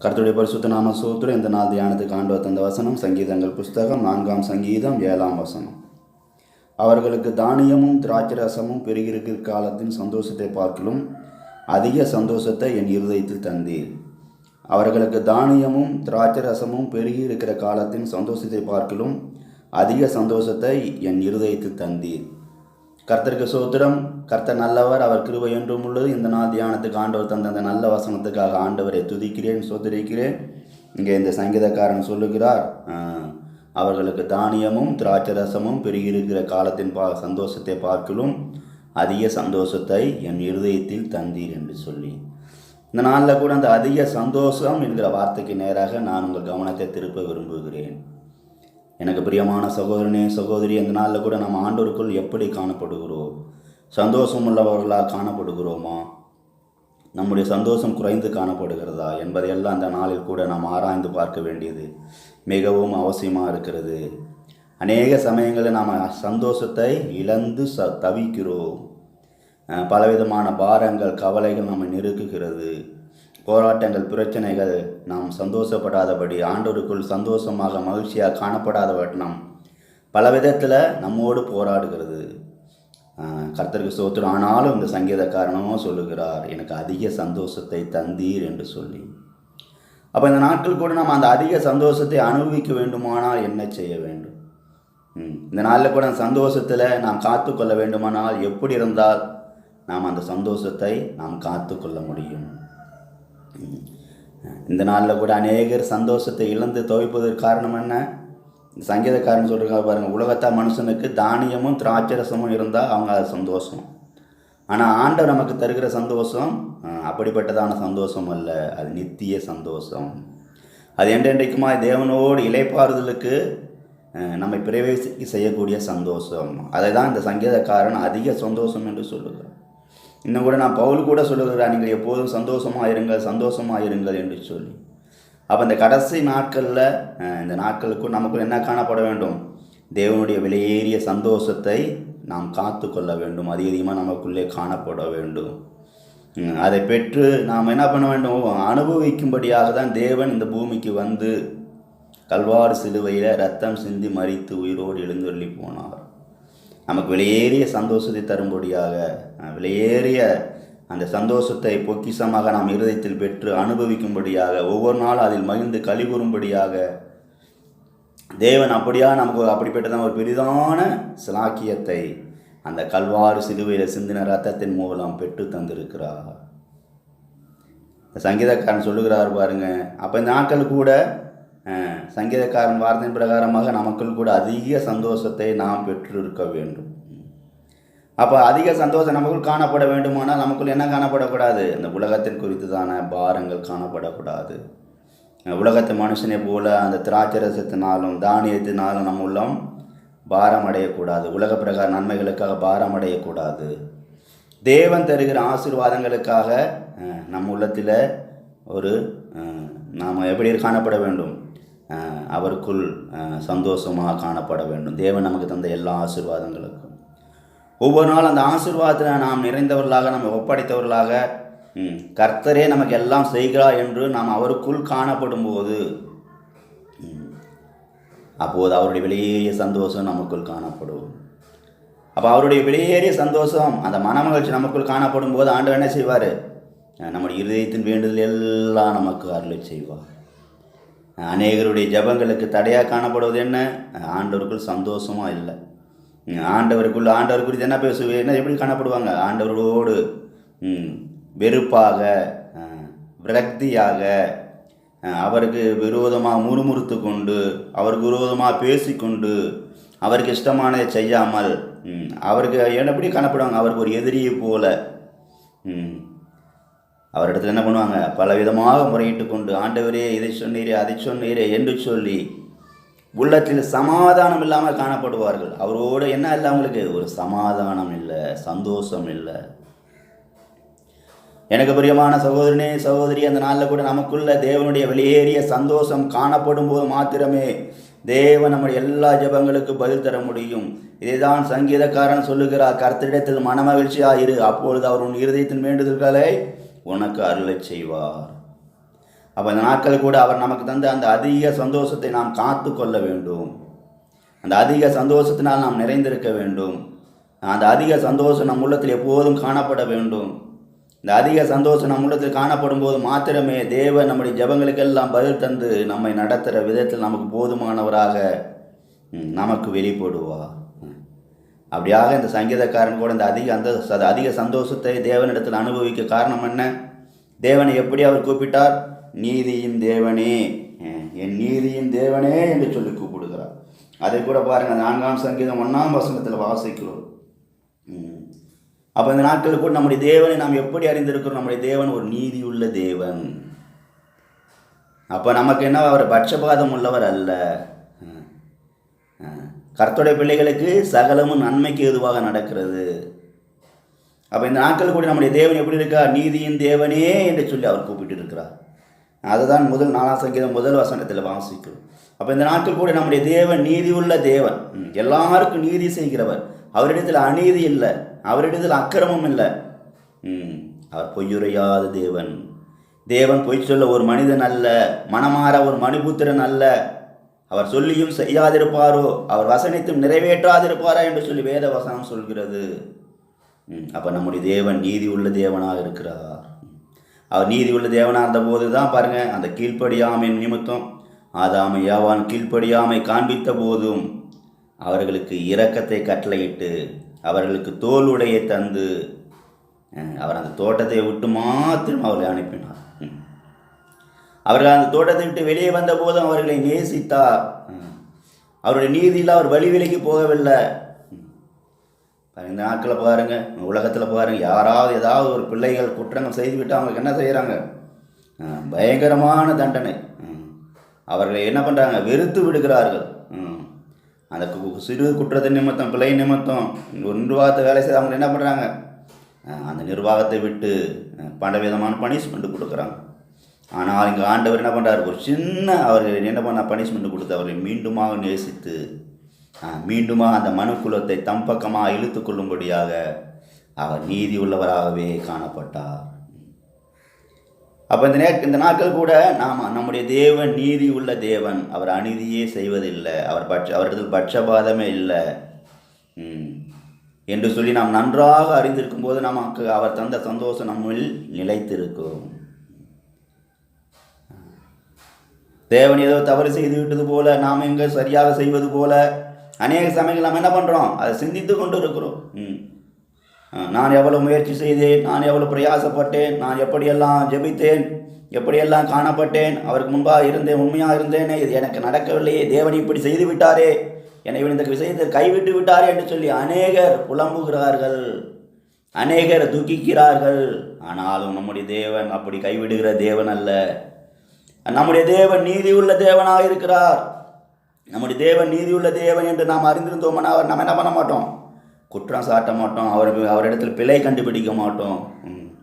கர்த்தருடைய பரிசுத்த நாம சூத்திரம் இந்த நாள் தியானத்துக்கு ஆண்டு தந்த வசனம் சங்கீதங்கள் புஸ்தகம் நான்காம் சங்கீதம் ஏழாம் வசனம். அவர்களுக்கு தானியமும் திராட்சை ரசமும் பெருகிருக்கிற காலத்தின் சந்தோஷத்தை பார்க்கலும் அதிக சந்தோஷத்தை என் இருதயத்தில் தந்தீர். அவர்களுக்கு தானியமும் திராட்சை ரசமும் பெருகி இருக்கிற காலத்தின் சந்தோஷத்தை பார்க்கலும் அதிக சந்தோஷத்தை என் இருதயத்தில் தந்தீர். கர்த்தருக்கு சோத்திரம் கர்த்தர் நல்லவர் அவர் கிருபை என்றும் உள்ளது. இந்த நாள் தியானத்துக்கு ஆண்டவர் தந்த அந்த நல்ல வசனத்துக்காக ஆண்டவரை துதிக்கிறேன் சோதரிக்கிறேன். இங்கே இந்த சங்கீதக்காரன் சொல்லுகிறார் அவர்களுக்கு தானியமும் திராட்சரசமும் பெருகியிருக்கிற காலத்தின் பா சந்தோஷத்தை பார்க்கலும் அதிக சந்தோஷத்தை என் இருதயத்தில் தந்தீர் என்று சொல்லி. இந்த நாளில் கூட அந்த அதிக சந்தோஷம் என்கிற வார்த்தைக்கு நேராக நான் உங்கள் கவனத்தை திருப்ப விரும்புகிறேன். எனக்கு பிரியமான சகோதரனே சகோதரி அந்த நாளில் கூட நம்ம ஆண்டோருக்குள் எப்படி காணப்படுகிறோம்? சந்தோஷம் உள்ளவர்களாக காணப்படுகிறோமா? நம்முடைய சந்தோஷம் குறைந்து காணப்படுகிறதா என்பதையெல்லாம் அந்த நாளில் கூட நாம் ஆராய்ந்து பார்க்க வேண்டியது மிகவும் அவசியமாக இருக்கிறது. அநேக சமயங்களில் நாம் சந்தோஷத்தை இழந்து ச தவிக்கிறோம். பலவிதமான பாரங்கள் கவலைகள் நம்மை நெருக்குகிறது. போராட்டங்கள் பிரச்சனைகள் நாம் சந்தோஷப்படாதபடி ஆண்டவருக்குள் சந்தோஷமாக மகிழ்ச்சியாக காணப்படாத வட்டம் பல விதத்தில் நம்மோடு போராடுகிறது. கர்த்தருக்கு சோத்துடும் ஆனாலும் இந்த சங்கீதக்காரனமும் சொல்லுகிறார் எனக்கு அதிக சந்தோஷத்தை தந்தீர் என்று சொல்லி. அப்போ இந்த நாட்கள் கூட நாம் அந்த அதிக சந்தோஷத்தை அனுபவிக்க வேண்டுமானால் என்ன செய்ய வேண்டும்? இந்த நாளில் கூட அந்த சந்தோஷத்தில் நாம் காத்துக்கொள்ள வேண்டுமானால் எப்படி இருந்தால் நாம் அந்த சந்தோஷத்தை நாம் காத்துக்கொள்ள முடியும். இந்த நாளில் கூட அநேகர் சந்தோஷத்தை இழந்து துவைப்பதற்கு காரணம் என்ன? இந்த சங்கீதக்காரன் சொல்கிறாங்க பாருங்கள் உலகத்தா மனுஷனுக்கு தானியமும் திராட்சரசமும் இருந்தால் அவங்க அது சந்தோஷம். ஆனால் ஆண்டவர் நமக்கு தருகிற சந்தோஷம் அப்படிப்பட்டதான சந்தோஷம் அல்ல அது நித்திய சந்தோஷம். அது என்றென்றைக்குமாய் தேவனோடு இலைப்பாறுதலுக்கு நம்மை பிரவேசிக்க செய்யக்கூடிய சந்தோஷம். அதை தான் இந்த சங்கீதக்காரன் அதிக சந்தோஷம் என்று சொல்லுகிறார் இன்னும் கூட நான் பவுல் கூட சொல்லுகிறார் நீங்கள் எப்போதும் சந்தோஷமாக இருங்கள் சந்தோஷமாக இருங்கள் என்று சொல்லி. அப்போ இந்த கடைசி நாட்களில் இந்த நாட்களுக்கும் நமக்கு என்ன காணப்பட வேண்டும்? தேவனுடைய விலையேறிய சந்தோஷத்தை நாம் காத்து கொள்ள வேண்டும். அதிக அதிகமாக நமக்குள்ளே காணப்பட வேண்டும். அதை பெற்று நாம் என்ன பண்ண வேண்டும்? அனுபவிக்கும்படியாக தான் தேவன் இந்த பூமிக்கு வந்து கல்வாறு சிலுவையில் ரத்தம் சிந்தி மறித்து உயிரோடு எழுந்தொள்ளி போனார். நமக்கு விலையேறிய சந்தோஷத்தை தரும்படியாக விலையேறிய அந்த சந்தோஷத்தை பொக்கிஷமாக நாம் இருதயத்தில் பெற்று அனுபவிக்கும்படியாக ஒவ்வொரு நாளும் அதில் மகிழ்ந்து கழிவுறும்படியாக தேவன் அப்படியா நமக்கு அப்படிப்பட்டதான் ஒரு பெரிதான சிலாக்கியத்தை அந்த கல்வாறு சிலுவையில் சிந்தின ரத்தத்தின் மூலம் பெற்று தந்திருக்கிறார். இந்த சங்கீதக்காரன் சொல்லுகிறார் பாருங்க அப்போ இந்த நாட்கள் கூட சங்கீதக்காரன் வார்த்தையின் பிரகாரமாக நமக்குள் கூட அதிக சந்தோஷத்தை நாம் பெற்று இருக்க வேண்டும். அப்போ அதிக சந்தோஷம் நமக்குள் காணப்பட வேண்டுமானால் நமக்குள் என்ன காணப்படக்கூடாது? அந்த உலகத்தின் குறித்ததான பாரங்கள் காணப்படக்கூடாது. உலகத்து மனுஷனை போல அந்த திராட்சரசத்தினாலும் தானியத்தினாலும் நம் உள்ளம் பாரம் அடையக்கூடாது உலக பிரகார நன்மைகளுக்காக பாரம் அடையக்கூடாது தேவன் தருகிற ஆசீர்வாதங்களுக்காக நம் உள்ளத்தில் ஒரு நாம் எப்படி காணப்பட வேண்டும்? அவருக்குள் சந்தோஷமாக காணப்பட வேண்டும். தேவன் நமக்கு தந்த எல்லா ஆசீர்வாதங்களுக்கும். ஒவ்வொரு நாள் அந்த ஆசீர்வாதத்தில் நாம் நிறைந்தவர்களாக நம்ம ஒப்படைத்தவர்களாக கர்த்தரே நமக்கு எல்லாம் செய்கிறார் என்று நாம் அவருக்குள் காணப்படும் போது அப்போது அவருடைய வெளியேறிய சந்தோஷம் நமக்குள் காணப்படும். அப்போ அவருடைய வெளியேறிய சந்தோஷம் அந்த மனமகிழ்ச்சி நமக்குள் காணப்படும் போது ஆண்டு என்ன செய்வார்? நம்முடைய இருதயத்தின் வேண்டுதல் எல்லாம் நமக்கு அருளை செய்வார். அநேகருடைய ஜெபங்களுக்கு தடையாக காணப்படுவது என்ன? ஆண்டவருக்குள் சந்தோஷமாக இல்லை. ஆண்டவருக்குள் ஆண்டவர் குறித்து என்ன பேசுவேன் என்ன எப்படி காணப்படுவாங்க? ஆண்டவரோடு வெறுப்பாக விரக்தியாக அவருக்கு விரோதமாக முறுமுறுத்து கொண்டு அவருக்கு விரோதமாக பேசிக்கொண்டு அவருக்கு இஷ்டமானதை செய்யாமல் அவருக்கு என்ன எப்படி காணப்படுவாங்க? அவருக்கு ஒரு எதிரியை போல ம், அவரிடத்துல என்ன பண்ணுவாங்க? பலவிதமாக முறையிட்டு கொண்டு ஆண்டவரே இதை சொன்னீரே அதை சொன்னீரே என்று சொல்லி உள்ளத்தில் சமாதானம் இல்லாமல் காணப்படுவார்கள். அவரோடு என்ன இல்லை அவங்களுக்கு? ஒரு சமாதானம் இல்லை சந்தோஷம் இல்லை. எனக்கு பிரியமான சகோதரனே சகோதரி அந்த நாளில் கூட நமக்குள்ள தேவனுடைய வெளியேறிய சந்தோஷம் காணப்படும் போது மாத்திரமே தேவன் நம்முடைய எல்லா ஜெபங்களுக்கு பதில் தர முடியும். இதைதான் சங்கீதக்காரன் சொல்லுகிறார் கர்த்தரிடத்தில் மனமகிழ்ச்சியாயிரு. அப்பொழுது அவர் உன் இருதயத்தின் வேண்டுதல்களை உனக்கு அருளை செய்வார். அப்போ அந்த நாட்கள் கூட அவர் நமக்கு தந்த அந்த அதிக சந்தோஷத்தை நாம் காத்து கொள்ள வேண்டும். அந்த அதிக சந்தோஷத்தினால் நாம் நிறைந்திருக்க வேண்டும். அந்த அதிக சந்தோஷம் நம் உள்ளத்தில் எப்போதும் காணப்பட வேண்டும். இந்த அதிக சந்தோஷம் நம் உள்ளத்தில் காணப்படும் போது மாத்திரமே தேவன் நம்முடைய ஜெபங்களுக்கெல்லாம் பதில் தந்து நம்மை நடத்துகிற விதத்தில் நமக்கு போதுமானவராக நமக்கு வெளிப்படுவார். அப்படியாக இந்த சங்கீதக்காரன் கூட இந்த அதிக அந்த அதிக சந்தோஷத்தை தேவனிடத்தில் அனுபவிக்க காரணம் என்ன? தேவனை எப்படி அவர் கூப்பிட்டார்? நீதியின் தேவனே. என் நீதியின் தேவனே என்று சொல்லி கூப்பிடுகிறார். அதை கூட பாருங்கள் நான்காம் சங்கீதம் ஒன்றாம் வசனத்தில் வாசிக்கிறோம். அப்போ இந்த நாட்களில் கூட நம்முடைய தேவனை நாம் எப்படி அறிந்திருக்கிறோம்? நம்முடைய தேவன் ஒரு நீதியுள்ள தேவன். அப்போ நமக்கு என்ன அவர் பட்சபாதம் உள்ளவர் அல்ல. கர்த்தருடைய பிள்ளைகளுக்கு சகலமும் நன்மைக்கு ஏதுவாக நடக்கிறது. அப்போ இந்த நாட்கள் கூட நம்முடைய தேவன் எப்படி இருக்கா நீதியின் தேவனே என்று சொல்லி அவர் கூப்பிட்டு இருக்கிறார். அதுதான் முதல் நாலாம் சங்கீதம் முதல் வசனத்தில் வாசிக்கிறோம். அப்போ இந்த நாட்கள் கூட நம்முடைய தேவன் நீதி உள்ள தேவன் எல்லாருக்கும் நீதி செய்கிறவர். அவரிடத்தில் அநீதி இல்லை. அவரிடத்தில் அக்கிரமம் இல்லை. ம், அவர் பொய்யுரையாத தேவன். தேவன் பொய் சொல்ல ஒரு மனிதன் அல்ல. மனமாற ஒரு மணிபுத்திரன் அல்ல. அவர் சொல்லியும் செய்யாதிருப்பாரோ? அவர் வசனித்தும் நிறைவேற்றாதிருப்பாரா என்று சொல்லி வேத வசனம் சொல்கிறது அப்போ நம்முடைய தேவன் நீதி உள்ள தேவனாக இருக்கிறார். அவர் நீதி உள்ள தேவனாக இருந்தபோது தான் பாருங்கள் அந்த கீழ்ப்படியாமை நிமித்தம் ஆதாமை யாவான் கீழ்ப்படியாமை காண்பித்த போதும் அவர்களுக்கு இரக்கத்தை கட்டளையிட்டு அவர்களுக்கு தோல் உடையை தந்து அவர் அந்த தோட்டத்தை விட்டு மாத்திரம் அவர்களை அனுப்பினார். அவர்கள் அந்த தோட்டத்தை விட்டு வெளியே வந்த போதும் அவர்களை நேசித்தார். அவருடைய நீதியில் அவர் வழி விலைக்கு போகவில்லை. இந்த நாட்களை பாருங்க உலகத்தில் பாருங்க யாராவது ஏதாவது ஒரு பிள்ளைகள் குற்றங்கள் செய்துவிட்டு அவங்களுக்கு என்ன செய்கிறாங்க பயங்கரமான தண்டனை. ம். அவர்களை என்ன பண்ணுறாங்க வெறுத்து விடுகிறார்கள். ம். அந்த கு- சிறு குற்றத்தின் நிமித்தம் பிள்ளை நிமித்தம் நிர்வாகத்தை வேலை செய்து அவங்க என்ன பண்ணுறாங்க அந்த நிர்வாகத்தை விட்டு பல விதமான பனிஷ்மெண்ட் கொடுக்குறாங்க. ஆனால் இங்கே ஆண்டவர் என்ன பண்ணுறார் ஒரு சின்ன அவர்கள் என்ன பண்ண? பனிஷ்மெண்ட் கொடுத்து அவர்களை மீண்டுமாக நேசித்து மீண்டுமாக அந்த மனுக்குலத்தை தம் பக்கமாக இழுத்து கொள்ளும்படியாக அவர் நீதி உள்ளவராகவே காணப்பட்டார். அப்போ இந்த நே இந்த நாட்கள் கூட நாம் நம்முடைய தேவன் நீதி உள்ள தேவன். அவர் அநீதியே செய்வதில்லை. அவர் பட்ச அவரிடத்தில் பட்சபாதமே இல்லை. என்று சொல்லி நாம் நன்றாக அறிந்திருக்கும் போது நமக்கு அவர் தந்த சந்தோஷம் நம்மில் நிலைத்திருக்கும். தேவன் ஏதோ தவறு செய்து விட்டது போல நாம் எங்கே சரியாக செய்வது போல அநேக சமயங்கள் நாம் என்ன பண்ணுறோம் அதை சிந்தித்து கொண்டு இருக்கிறோம். ம். நான் எவ்வளோ முயற்சி செய்தேன்? நான் எவ்வளோ பிரயாசப்பட்டேன்? நான் எப்படியெல்லாம் ஜெபித்தேன்? எப்படியெல்லாம் காணப்பட்டேன்? அவருக்கு முன்பாக இருந்தேன் உண்மையாக இருந்தேனே இது எனக்கு நடக்கவில்லையே தேவன் இப்படி செய்து விட்டாரே என்னை இவர் இந்த விஷயத்தை கைவிட்டு விட்டாரே என்று சொல்லி அநேகர் புலம்புகிறார்கள். அநேகர் துக்கிக்கிறார்கள். ஆனாலும் நம்முடைய தேவன் அப்படி கைவிடுகிற தேவன் அல்ல. நம்முடைய தேவன் நீதி உள்ள தேவனாக இருக்கிறார். நம்முடைய தேவன் நீதி உள்ள தேவன் என்று நாம் அறிந்திருந்தோம்னா அவர் நம்ம என்ன பண்ண மாட்டோம்? குற்றம் சாட்ட மாட்டோம். அவர் அவரிடத்தில் பிழை கண்டுபிடிக்க மாட்டோம். ம்.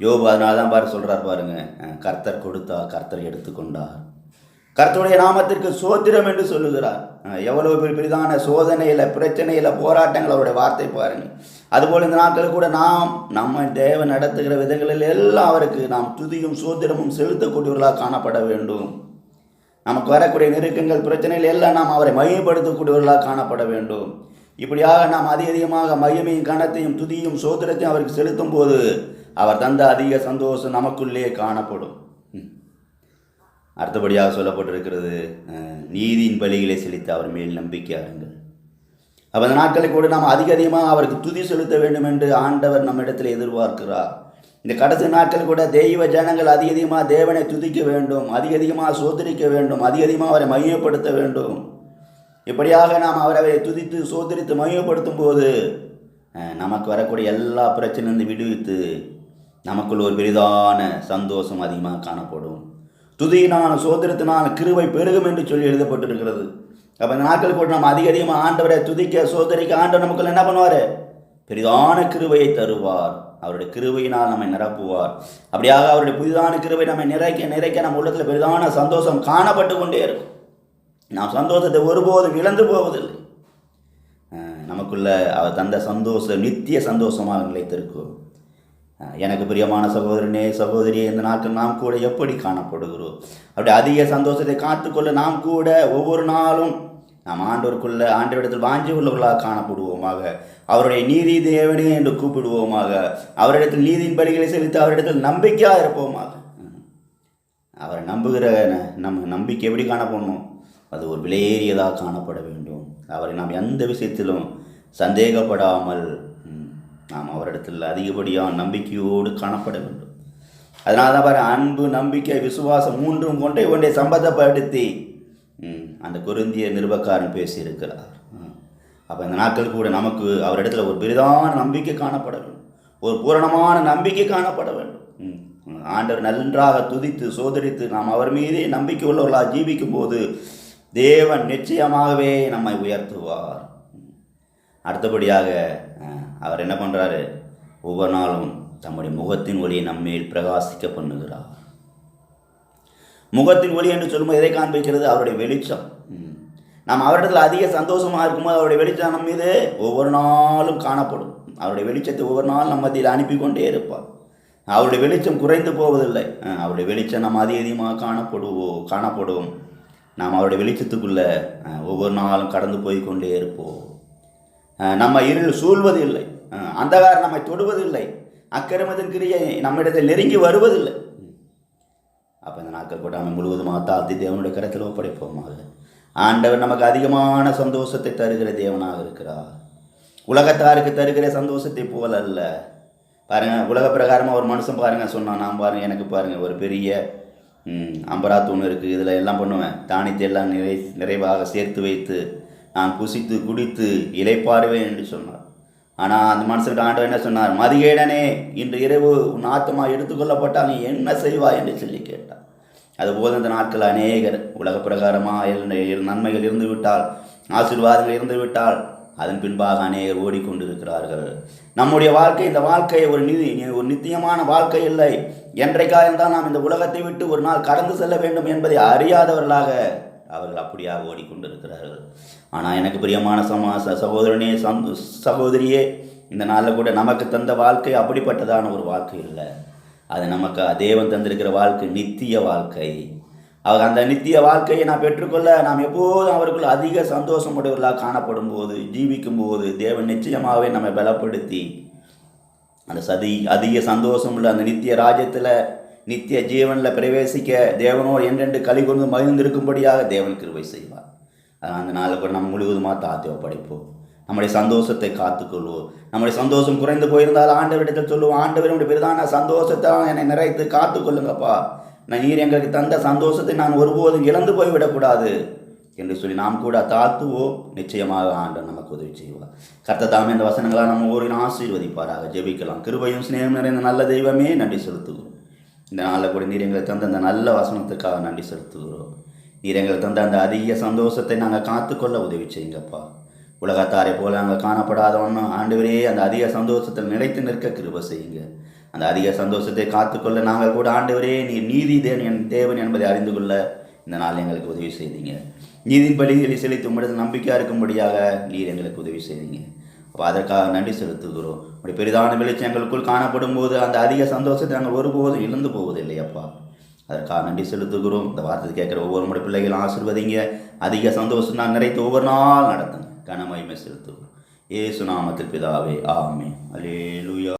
யோபு அதனால தான் பாரு சொல்கிறார் பாருங்க. கர்த்தர் கொடுத்தா கர்த்தர் எடுத்துக்கொண்டார். கர்த்தருடைய நாமத்திற்கு சோத்திரம் என்று சொல்லுகிறார். எவ்வளவு பெரிய பெரிதான சோதனையில் பிரச்சனையில் போராட்டங்கள் அவருடைய வார்த்தை பாருங்கள் அதுபோல் இந்த நாட்களில் கூட நாம் நம்ம தேவன் நடத்துகிற விதங்களில் எல்லாம் அவருக்கு நாம் துதியும் சோத்திரமும் செலுத்தக்கூடியவர்களாக காணப்பட வேண்டும். நமக்கு வரக்கூடிய நெருக்கங்கள் பிரச்சனைகள் எல்லாம் நாம் அவரை மையப்படுத்தக்கூடியவர்களாக காணப்பட வேண்டும். இப்படியாக நாம் அதிக அதிகமாக மையமையும் கணத்தையும் துதியும் சோத்திரத்தையும் அவருக்கு செலுத்தும் போது அவர் தந்த அதிக சந்தோஷம் நமக்குள்ளே காணப்படும். அடுத்தபடியாக சொல்லப்பட்டிருக்கிறது நீதியின் பலிகளை செலுத்த அவர் மேல் நம்பிக்கை அருங்கள். அப்போ அந்த நாட்களில் கூட நாம் அதிக அதிகமாக அவருக்கு துதி செலுத்த வேண்டும் என்று ஆண்டவர் நம்மிடத்தில் எதிர்பார்க்கிறார். இந்த கடைசி நாட்கள் கூட தெய்வ ஜனங்கள் அதிக அதிகமாக தேவனை துதிக்க வேண்டும் அதிக அதிகமாக சோதரிக்க வேண்டும் அதிக அதிகமாக அவரை மையப்படுத்த வேண்டும். இப்படியாக நாம் அவரை துதித்து சோதரித்து மையப்படுத்தும் போது நமக்கு வரக்கூடிய எல்லா பிரச்சனையிலிருந்து விடுவித்து நமக்குள் ஒரு பெரிதான சந்தோஷம் அதிகமாக காணப்படும். துதியினால் சோதனத்தினால் கிருவை பெருகும் என்று சொல்லி எழுதப்பட்டிருக்கிறது. அப்போ இந்த நாட்கள் கூட நம்ம அதிக அதிகமாக ஆண்டவரை துதிக்க சோதரிக்க ஆண்டவர் நமக்குள்ள என்ன பண்ணுவார்? பெரிதான கிருவையை தருவார். அவருடைய கிருவையினால் நம்மை நிரப்புவார். அப்படியாக அவருடைய புதிதான கிருவை நம்மை நிறைக்க நிறைக்க நம்ம உள்ளத்தில் பெரிதான சந்தோஷம் காணப்பட்டு கொண்டே இருக்கும். நாம் சந்தோஷத்தை ஒருபோதும் இழந்து போவதில்லை. நமக்குள்ள அவர் தந்த சந்தோஷம் நித்திய சந்தோஷமாக நிலைத்திருக்கும். எனக்கு பிரியமான சகோதரனே சகோதரியே இந்த நாட்கள் நாம் கூட எப்படி காணப்படுகிறோம்? அப்படி அதிக சந்தோஷத்தை காத்துக்கொள்ள நாம் கூட ஒவ்வொரு நாளும் நாம் ஆண்டோருக்குள்ள ஆண்டவரிடத்தில் வாஞ்சி உள்ளவர்களாக காணப்படுவோமாக. அவருடைய நீதி தேவனே என்று கூப்பிடுவோமாக. அவரிடத்தில் நீதியின் பலிகளை செலுத்தி அவரிடத்தில் நம்பிக்கையாக இருப்போமாக. அவரை நம்புகிற நம்ம நம்பிக்கை எப்படி காணப்படணும்? அது ஒரு விலையேறியதாக காணப்பட வேண்டும். அவரை நாம் எந்த விஷயத்திலும் சந்தேகப்படாமல் நாம் அவரிடத்தில் அதிகப்படியான நம்பிக்கையோடு காணப்பட வேண்டும். அதனால தான் பாரு அன்பு நம்பிக்கை விசுவாசம் மூன்றும் கொண்டே கொண்டே சம்பந்தப்படுத்தி ம், அந்த குருந்திய நிருபக்காரன் பேசியிருக்கிறார். அப்போ இந்த நாட்கள் கூட நமக்கு அவரிடத்துல ஒரு பெரிதான நம்பிக்கை காணப்பட வேண்டும். ஒரு பூரணமான நம்பிக்கை காணப்பட வேண்டும். ம். ஆண்டவர் நன்றாக துதித்து சோதரித்து நாம் அவர் மீதே நம்பிக்கை உள்ளவர்களாக ஜீவிக்கும் போது தேவன் நிச்சயமாகவே நம்மை உயர்த்துவார். அடுத்தபடியாக அவர் என்ன பண்ணுறாரு ஒவ்வொரு நாளும் தம்முடைய முகத்தின் ஒளியை நம்மேல் பிரகாசிக்க பண்ணுகிறார். முகத்தின் ஒளி என்று சொல்லும்போது எதை காண்பிக்கிறது? அவருடைய வெளிச்சம். ம். நாம் அவரிடத்தில் அதிக சந்தோஷமாக இருக்கும்போது அவருடைய வெளிச்சம் நம் மீது ஒவ்வொரு நாளும் காணப்படும். அவருடைய வெளிச்சத்தை ஒவ்வொரு நாளும் நம்ம மத்தியில் அனுப்பி கொண்டே இருப்பார். அவருடைய வெளிச்சம் குறைந்து போவதில்லை. அவருடைய வெளிச்சம் நம்ம அதிக அதிகமாக காணப்படுவோம் காணப்படும். நாம் அவருடைய வெளிச்சத்துக்குள்ளே ஒவ்வொரு நாளும் கடந்து போய் கொண்டே இருப்போம் நம்ம இருள் சூழ்வது இல்லை அந்தகார் நம்மை தொடுவதில்லை. அக்கிரமத்தின் கிரியை நம்மிடத்தில் நெருங்கி வருவதில்லை. அப்போ இந்த நாட்கள் கூட நம்ம முழுவதுமாக தாழ்த்தி தேவனுடைய கரத்தில் ஒப்படைப்போமாக. ஆண்டவர் நமக்கு அதிகமான சந்தோஷத்தை தருகிற தேவனாக இருக்கிறார். உலகத்தாருக்கு தருகிற சந்தோஷத்தை போல அல்ல. பாருங்கள் உலக பிரகாரமாக ஒரு மனுஷன் பாருங்க சொன்னான் நான் பாருங்கள் எனக்கு பாருங்கள் ஒரு பெரிய அம்பரா தூண் இருக்குது இதில் எல்லாம் பண்ணுவேன். தானியத்தை எல்லாம் நிறை நிறைவாக சேர்த்து வைத்து நான் புசித்து குடித்து இலைப்பாடுவேன் என்று சொன்னார். ஆனால் அந்த மனுஷன் ஆண்டவர் என்ன சொன்னார்? மதிகேடனே இன்று இரவு உன் ஆத்மா எடுத்துக்கொள்ளப்பட்டால் நீ என்ன செய்வாய் என்று சொல்லி கேட்டார். அதுபோல இந்த நாட்கள் அநேகர் உலக பிரகாரமாக நன்மைகள் இருந்து விட்டால் ஆசீர்வாதங்கள் இருந்து விட்டால் அதன் பின்பாக அநேகர் ஓடிக்கொண்டிருக்கிறார்கள். நம்முடைய வாழ்க்கை இந்த வாழ்க்கை ஒரு நிதி ஒரு நித்தியமான வாழ்க்கை இல்லை. என்றைக்காக இருந்தால் நாம் இந்த உலகத்தை விட்டு ஒரு நாள் கடந்து செல்ல வேண்டும் என்பதை அறியாதவர்களாக அவர்கள் அப்படியாக ஓடிக்கொண்டிருக்கிறார்கள். ஆனால் எனக்கு பிரியமான சமா ச- சகோதரனே சம் சகோதரியே இந்த நாளில் கூட நமக்கு தந்த வாழ்க்கை அப்படிப்பட்டதான ஒரு வாழ்க்கை இல்லை. அது நமக்கு தேவன் தந்திருக்கிற வாழ்க்கை நித்திய வாழ்க்கை. அவர் அந்த நித்திய வாழ்க்கையை நாம் பெற்றுக்கொள்ள நாம் எப்போதும் அவருக்குள் அதிக சந்தோஷமுடையவர்களாக காணப்படும் போது ஜீவிக்கும் போது தேவன் நிச்சயமாகவே நம்மை பலப்படுத்தி அந்த சதி அதிக சந்தோஷம் உள்ள அந்த நித்திய ராஜ்யத்தில் நித்திய ஜீவனில் பிரவேசிக்க தேவனோடு என்றென்று கலி மகிழ்ந்திருக்கும்படியாக தேவன் கிருபை செய்வார். அந்த நாளில் கூட நம்ம முழுவதுமாக தாத்தி ஒப்படைப்போம் நம்முடைய சந்தோஷத்தை காத்துக்கொள்வோம். நம்முடைய சந்தோஷம் குறைந்து போயிருந்தால் ஆண்டவரிடத்தில் சொல்லுவோம் ஆண்டவர் பெருதான சந்தோஷத்தை என்னை நிறைத்து காத்துக்கொள்ளுங்கப்பா. நான் நீர் எங்களுக்கு தந்த சந்தோஷத்தை நான் ஒருபோதும் இழந்து போய்விடக்கூடாது. என்று சொல்லி நாம் கூட தாழ்த்துவோம். நிச்சயமாக ஆண்டவர் நமக்கு உதவி செய்வார். கர்த்ததாம் இந்த வசனங்களால் நம்ம ஒரு ஆசீர்வதிப்பாராக. ஜெபிக்கலாம். கிருபையும் சிநேகம் நிறைந்த நல்ல தெய்வமே நன்றி செலுத்துகிறோம். இந்த நாளில் கூட நீர் எங்களுக்கு தந்த அந்த நல்ல வசனத்துக்காக நன்றி செலுத்துகிறோம். நீர் எங்களுக்கு தந்த அந்த அதிக சந்தோஷத்தை நாங்கள் காத்துக்கொள்ள உதவி செய்யுங்கப்பா. உலகத்தாரை போல நாங்கள் காணப்படாதவனும் ஆண்டவரே அந்த அதிக சந்தோஷத்தில் நிலைத்து நிற்க கிருபை செய்யுங்க. அந்த அதிக சந்தோஷத்தை காத்துக்கொள்ள நாங்கள் கூட ஆண்டவரே நீர் நீதி தேவன் என் தேவன் என்பதை அறிந்து கொள்ள இந்த நாள் எங்களுக்கு உதவி செய்தீங்க. நீதியின் பலிகளை செலுத்தி உங்களது நம்பிக்கையாக இருக்கும்படியாக நீர் எங்களுக்கு உதவி செய்தீங்க. அப்போ அதற்காக நன்றி செலுத்துகிறோம். அப்படி பெரிதான வெளிச்சம் எங்களுக்குள் காணப்படும் போது அந்த அதிக சந்தோஷத்தை நாங்கள் ஒருபோதும் இழந்து போவது அப்பா அதற்காக நன்றி செலுத்துகிறோம். இந்த வார்த்தை கேட்குற ஒவ்வொரு முறை பிள்ளைகளும் ஆசிர்வதிங்க. அதிக சந்தோஷம் நான் நிறைத்து ஒவ்வொரு நாள் நடத்துங்க. கனமகிமை செலுத்துகிறோம். ஏசு நாமத்தில் பிதாவே ஆமே அலேலுயா